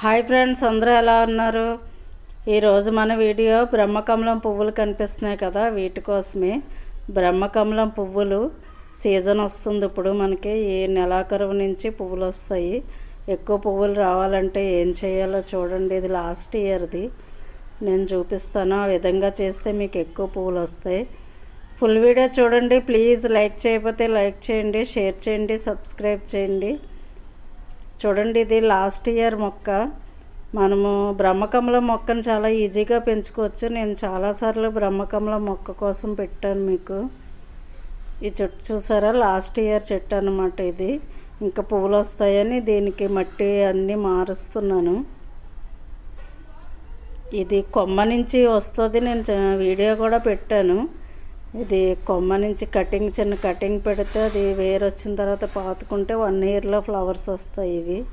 Hi friends అందరూ ఎలా ఉన్నారు? ఈరోజు మన వీడియో బ్రహ్మకమలం పువ్వులు కనిపిస్తున్నాయి కదా వీటి కోసమే. బ్రహ్మకమలం పువ్వులు సీజన్ వస్తుంది ఇప్పుడు మనకి ఈ నెలాఖరు నుంచి పువ్వులు వస్తాయి. ఎక్కువ పువ్వులు రావాలంటే ఏం చేయాలో చూడండి ఇది లాస్ట్ ఇయర్ది. నేను చూపిస్తాను ఆ విధంగా చేస్తే మీకు ఎక్కువ పువ్వులు వస్తాయి. ఫుల్ వీడియో చూడండి ప్లీజ్ లైక్ చేయకపోతే లైక్ చేయండి షేర్ చేయండి సబ్స్క్రైబ్ చేయండి. చూడండి ఇది లాస్ట్ ఇయర్ మొక్క. మనము బ్రహ్మకమలం మొక్కను చాలా ఈజీగా పెంచుకోవచ్చు. నేను చాలాసార్లు బ్రహ్మకమలం మొక్క కోసం పెట్టాను మీకు. ఈ చెట్టు చూసారా? లాస్ట్ ఇయర్ చెట్టు అనమాట ఇది. ఇంకా పువ్వులు వస్తాయని దీనికి మట్టి అన్నీ మారుస్తున్నాను. ఇది కొమ్మ నుంచి వస్తుంది. నేను వీడియో కూడా పెట్టాను. ఇది కొమ్మ నుంచి కటింగ్ చిన్న కటింగ్ పెడితే అది వేరు వచ్చిన తర్వాత పాతుకుంటే వన్ ఇయర్లో ఫ్లవర్స్ వస్తాయి ఇవి.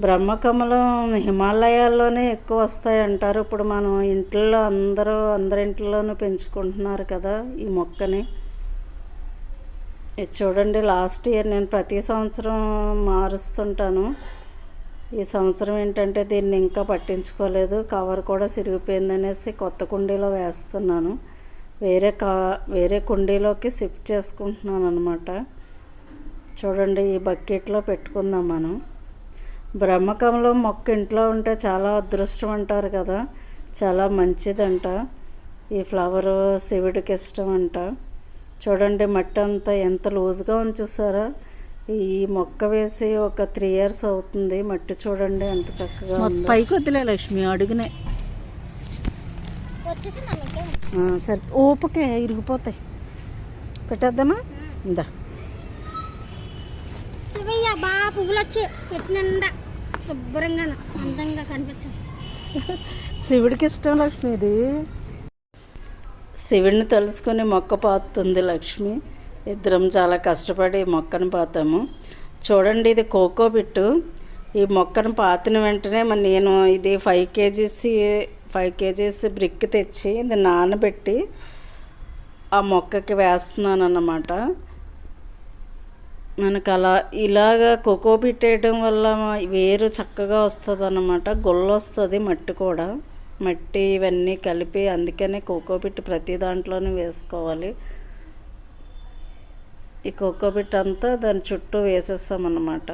బ్రహ్మకమలం హిమాలయాల్లోనే ఎక్కువ వస్తాయి అంటారు. ఇప్పుడు మనం ఇంట్లో అందరూ అందరి ఇంట్లోనూ పెంచుకుంటున్నారు కదా ఈ మొక్కని. ఇది చూడండి లాస్ట్ ఇయర్ నేను ప్రతి సంవత్సరం మారుస్తుంటాను. ఈ సంవత్సరం ఏంటంటే దీన్ని ఇంకా పట్టించుకోలేదు. కవర్ కూడా సిరిగిపోయిందనేసి కొత్త కుండీలో వేస్తున్నాను. వేరే కా వేరే కుండీలోకి షిఫ్ట్ చేసుకుంటున్నాను అనమాట చూడండి ఈ బకెట్లో పెట్టుకుందాం మనం. బ్రహ్మకమలం మొక్క ఇంట్లో ఉంటే చాలా అదృష్టం అంటారు కదా. చాలా మంచిదంట. ఈ ఫ్లవర్ శివుడికి ఇష్టం అంట చూడండి మట్టి అంతా ఎంత లూజ్గా ఉంచుసారా. ఈ మొక్క వేసి ఒక త్రీ ఇయర్స్ అవుతుంది. మట్టి చూడండి ఎంత చక్కగా పైకి వద్దులే లక్ష్మి అడుగునే. సరే. ఓపకే ఇరిగిపోతాయి. పెట్టేద్దామా? ఇందా శివయ్య బాగా పువ్వులు వచ్చి చెట్టు నిండా శుభ్రంగా అందంగా శివుడికి ఇష్టం లక్ష్మి ఇది శివుడిని తెలుసుకుని మొక్క పాతుంది లక్ష్మి. ఇద్దరం చాలా కష్టపడి ఈ మొక్కను పాతాము. చూడండి ఇది కోకో బిట్టు. ఈ మొక్కను పాతిన వెంటనే మరి నేను ఇది five kgs five kgs brick తెచ్చి ఇది నానబెట్టి ఆ మొక్కకి వేస్తున్నాను అన్నమాట మనకు అలా ఇలాగా కోకో వేయడం వల్ల వేరు చక్కగా వస్తుంది అన్నమాట గుళ్ళొస్తుంది వస్తుంది మట్టి కూడా. మట్టి ఇవన్నీ కలిపి అందుకనే కోకో పిట్ ప్రతి దాంట్లోనూ వేసుకోవాలి. ఈ కోకో పిట్ అంతా దాని చుట్టూ వేసేస్తామన్నమాట.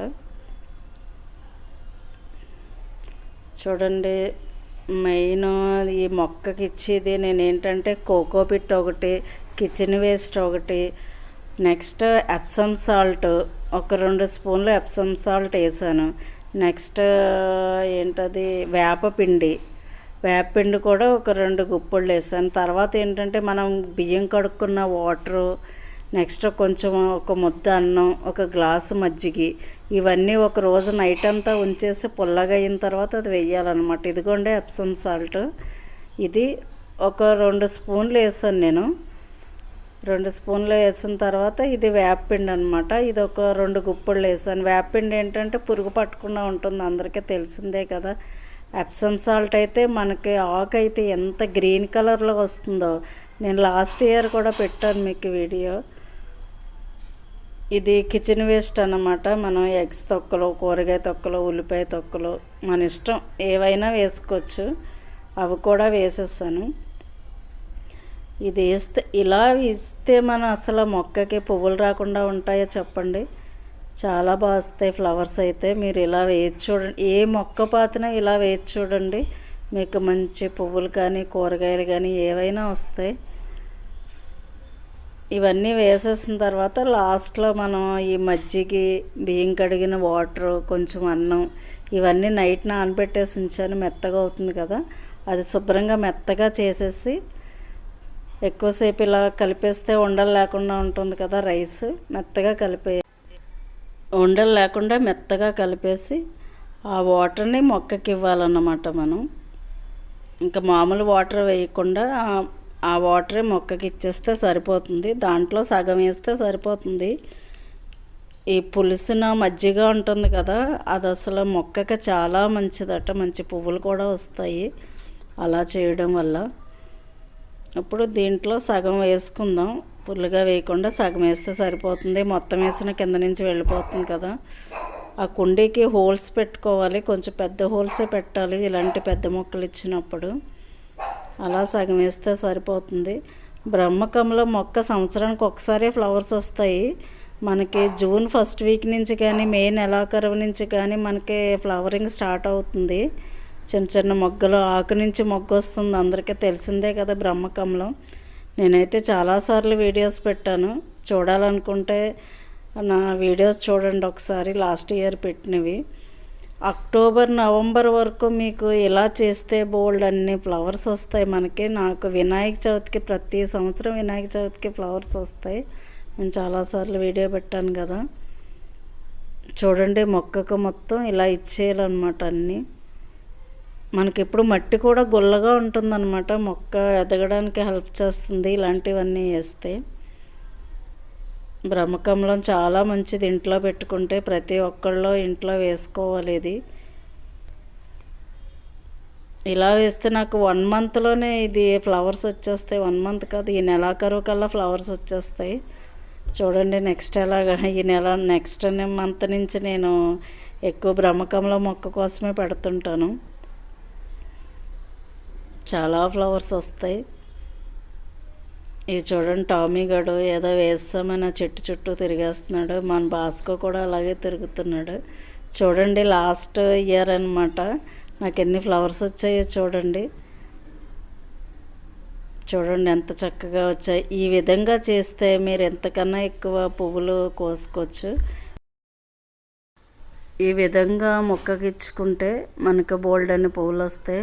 చూడండి. మెయిన్ ఈ మొక్కకి ఇచ్చేది నేను ఏంటంటే కోకో పిట్ ఒకటి కిచెన్ వేస్ట్ ఒకటి నెక్స్ట్ ఎప్సమ్ సాల్ట్ ఒక రెండు స్పూన్లు ఎప్సమ్ సాల్ట్ వేసాను. నెక్స్ట్ ఏంటది వేపపిండి వేపపిండి కూడా ఒక రెండు గుప్పళ్ళు వేసాను. తర్వాత ఏంటంటే మనం బియ్యం కడుక్కున్న వాటరు నెక్స్ట్ కొంచెం ఒక ముద్ద అన్నం ఒక గ్లాసు మజ్జిగి ఇవన్నీ ఒక రోజు నైట్ అంతా ఉంచేసి పుల్లగా అయిన తర్వాత అది వెయ్యాలన్నమాట. ఇదిగోండి ఎప్సమ్ సాల్ట్ ఇది ఒక రెండు స్పూన్లు వేసాను నేను. రెండు స్పూన్లు వేసిన తర్వాత ఇది వేపపిండి అనమాట ఇది ఒక రెండు గుప్పళ్ళు వేసాను. వేపపిండి ఏంటంటే పురుగు పట్టకుండా ఉంటుంది అందరికీ తెలిసిందే కదా. ఎప్సమ్ సాల్ట్ అయితే మనకి ఆకు అయితే ఎంత గ్రీన్ కలర్లో వస్తుందో. నేను లాస్ట్ ఇయర్ కూడా పెట్టాను మీకు వీడియో. ఇది కిచెన్ వేస్ట్ అన్నమాట. మనం ఎగ్స్ తొక్కలు కూరగాయ తొక్కలు ఉల్లిపాయ తొక్కలు మన ఇష్టం ఏవైనా వేసుకోవచ్చు. అవి కూడా వేసేసాను ఇది వేస్తే ఇలా ఇస్తే మనం అసలు మొక్కకి పువ్వులు రాకుండా ఉంటాయో చెప్పండి. చాలా బాగా వస్తాయి ఫ్లవర్స్ అయితే. మీరు ఇలా వేసి చూడండి. ఏ మొక్క పాతినా ఇలా వేసి చూడండి. మీకు మంచి పువ్వులు కానీ కూరగాయలు కానీ ఏవైనా వస్తాయి. ఇవన్నీ వేసేసిన తర్వాత లాస్ట్లో మనం ఈ మజ్జిగి బియ్యం కడిగిన వాటర్ కొంచెం అన్నం ఇవన్నీ నైట్ నానబెట్టేసి ఉంచాను. మెత్తగా అవుతుంది కదా. అది శుభ్రంగా మెత్తగా చేసేసి ఎక్కువసేపు ఇలా కలిపేస్తే ఉండలు లేకుండా ఉంటుంది కదా రైస్. మెత్తగా కలిపే ఉండలు లేకుండా మెత్తగా కలిపేసి ఆ వాటర్ని మొక్కకి ఇవ్వాలన్నమాట మనం. ఇంకా మామూలు వాటర్ వేయకుండా ఆ- వాటరే మొక్కకి ఇచ్చేస్తే సరిపోతుంది దాంట్లో సగం వేస్తే సరిపోతుంది. ఈ పులుసున మజ్జిగ ఉంటుంది కదా అది అసలు మొక్కకి చాలా మంచిదట మంచి పువ్వులు కూడా వస్తాయి అలా చేయడం వల్ల. ఇప్పుడు దీంట్లో సగం వేసుకుందాం పుల్లుగా వేయకుండా సగం వేస్తే సరిపోతుంది మొత్తం వేసిన కింద నుంచి వెళ్ళిపోతుంది కదా. ఆ కుండీకి హోల్స్ పెట్టుకోవాలి కొంచెం పెద్ద హోల్సే పెట్టాలి ఇలాంటి పెద్ద మొక్కలు ఇచ్చినప్పుడు. అలా సగం వేస్తే సరిపోతుంది. బ్రహ్మకంలో మొక్క సంవత్సరానికి ఒకసారి ఫ్లవర్స్ వస్తాయి. మనకి జూన్ ఫస్ట్ వీక్ నుంచి కానీ మే నెలాఖరు నుంచి కానీ మనకి ఫ్లవరింగ్ స్టార్ట్ అవుతుంది. చిన్న చిన్న మొగ్గలు ఆకు నుంచి మొగ్గ వస్తుంది. అందరికీ తెలిసిందే కదా బ్రహ్మకంలో. నేనైతే చాలాసార్లు వీడియోస్ పెట్టాను. చూడాలనుకుంటే నా వీడియోస్ చూడండి ఒకసారి. లాస్ట్ ఇయర్ పెట్టినవి. అక్టోబర్ నవంబర్ వరకు మీకు ఇలా చేస్తే బోల్డ్ అన్ని ఫ్లవర్స్ వస్తాయి. మనకి నాకు వినాయక చవితికి ప్రతి సంవత్సరం వినాయక చవితికి ఫ్లవర్స్ వస్తాయి. నేను చాలాసార్లు వీడియో పెట్టాను కదా. చూడండి మొక్కకు మొత్తం ఇలా ఇచ్చేయాలన్నమాట అన్నీ. మనకిప్పుడు మట్టి కూడా గుల్లగా ఉంటుందన్నమాట. మొక్క ఎదగడానికి హెల్ప్ చేస్తుంది ఇలాంటివన్నీ వేస్తే. బ్రహ్మకమలం చాలా మంచిది. ఇంట్లో పెట్టుకుంటే ప్రతి ఒక్కళ్ళు ఇంట్లో వేసుకోవాలి ఇది. ఇలా వేస్తే నాకు వన్ మంత్లోనే ఇది ఫ్లవర్స్ వచ్చేస్తాయి. వన్ మంత్ కాదు ఈ నెలాఖరు కల్లా ఫ్లవర్స్ వచ్చేస్తాయి. చూడండి నెక్స్ట్ ఎలాగా ఈ నెల నెక్స్ట్ మంత్ నుంచి నేను ఎక్కువ బ్రహ్మకంలో మొక్క కోసమే పెడుతుంటాను. చాలా ఫ్లవర్స్ వస్తాయి. ఇవి చూడండి టామీ గడు ఏదో వేస్తామని ఆ చెట్టు చుట్టూ తిరిగేస్తున్నాడు. మన భాస్కో కూడా అలాగే తిరుగుతున్నాడు. చూడండి లాస్ట్ ఇయర్ అనమాట నాకు ఎన్ని ఫ్లవర్స్ వచ్చాయో చూడండి. చూడండి ఎంత చక్కగా వచ్చాయి. ఈ విధంగా చేస్తే మీరు ఎంతకన్నా ఎక్కువ పువ్వులు కోసుకోవచ్చు. ఈ విధంగా మొక్కకిచ్చుకుంటే మనకు బోల్డ్ అని పువ్వులు వస్తాయి.